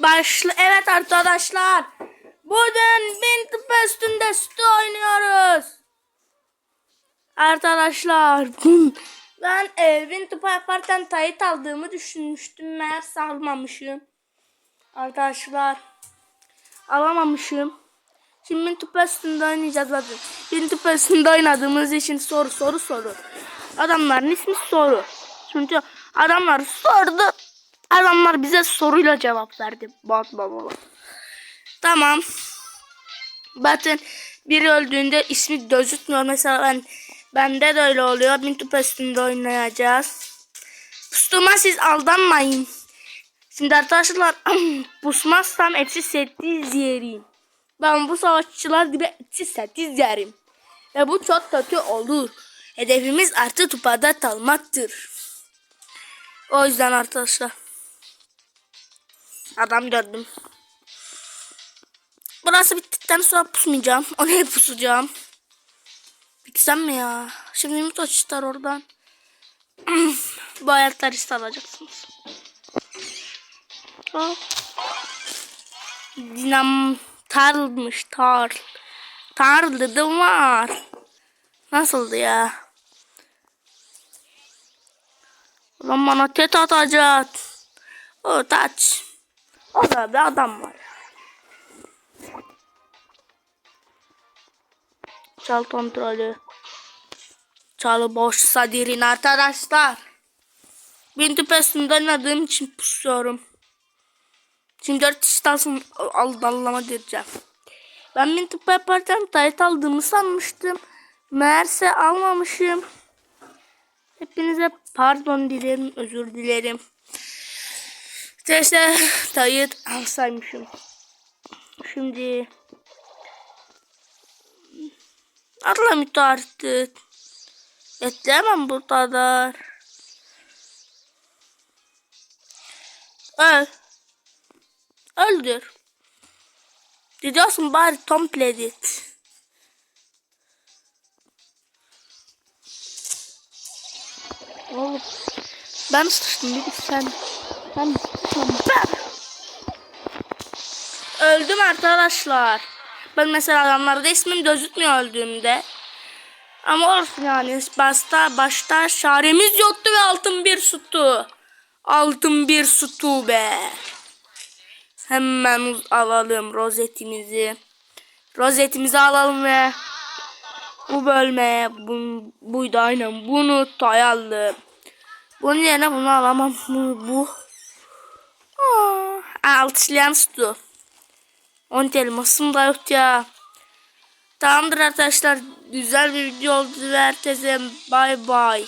Başla evet arkadaşlar. Bugün bin tıpa üstünde oynuyoruz. Arkadaşlar ben e, bin tıpa yaparken tayit aldığımı düşünmüştüm. Meğerse almamışım. Arkadaşlar alamamışım. Şimdi bin tıpa oynayacağız bakın. Bin tıpa oynadığımız için soru soru soru. Adamların ismi soru. Çünkü adamlar sordu. Adamlar bize soruyla cevap verdi. Bak bak. Tamam. Bakın biri öldüğünde ismi gözükmüyor. Mesela ben bende de öyle oluyor. Bin tup üstünde oynayacağız. Pustuma siz aldanmayın. Şimdi arkadaşlar pusmazsam eksi 8 yerim. Ben bu savaşçılar gibi eksi 8 yerim. Ve bu çok kötü olur. Hedefimiz artı tupada kalmaktır. O yüzden arkadaşlar. Adam gördüm. Burası bittikten sonra pusmayacağım. Oraya pusacağım. Bitsem mi ya? Şimdi mi çıkar oradan? Bu ayakları işte alacaksınız. Oh. Dinam tarlmış tar. Tarladı var. Nasıldı ya? Ulan bana tet atacak. O taç. O da adam var. Çal kontrolü. Çalı boşsa dirin arkadaşlar. Bin tüpesinde oynadığım için pusuyorum. Şimdi dört işte alsın, al dallama diyeceğim. Ben bin tüpe yaparken tayt aldığımı sanmıştım. Meğerse almamışım. Hepinize pardon dilerim, özür dilerim. İşte tayt alsaymışım. Şimdi Atla müteahhit. Bekleyemem bu kadar. Öl. Öldür. Gidiyorsun bari kompledit. Oğlum. Ben sıçtım bir sen. Ben. Öldüm arkadaşlar. Ben mesela adamlarda ismim gözükmüyor öldüğümde. Ama olsun yani. Başta, başta şaremiz yoktu ve altın bir sütü. Altın bir sütü be. Hemen alalım rozetimizi. Rozetimizi alalım ve bu bölmeye bu, buydu aynen bunu tayalım. Bunun yerine bunu alamam. Bu. bu. Alkışlayan sütü. 10 elmasım da yok ya. Tamamdır arkadaşlar. Güzel bir video oldu herkese bay bay.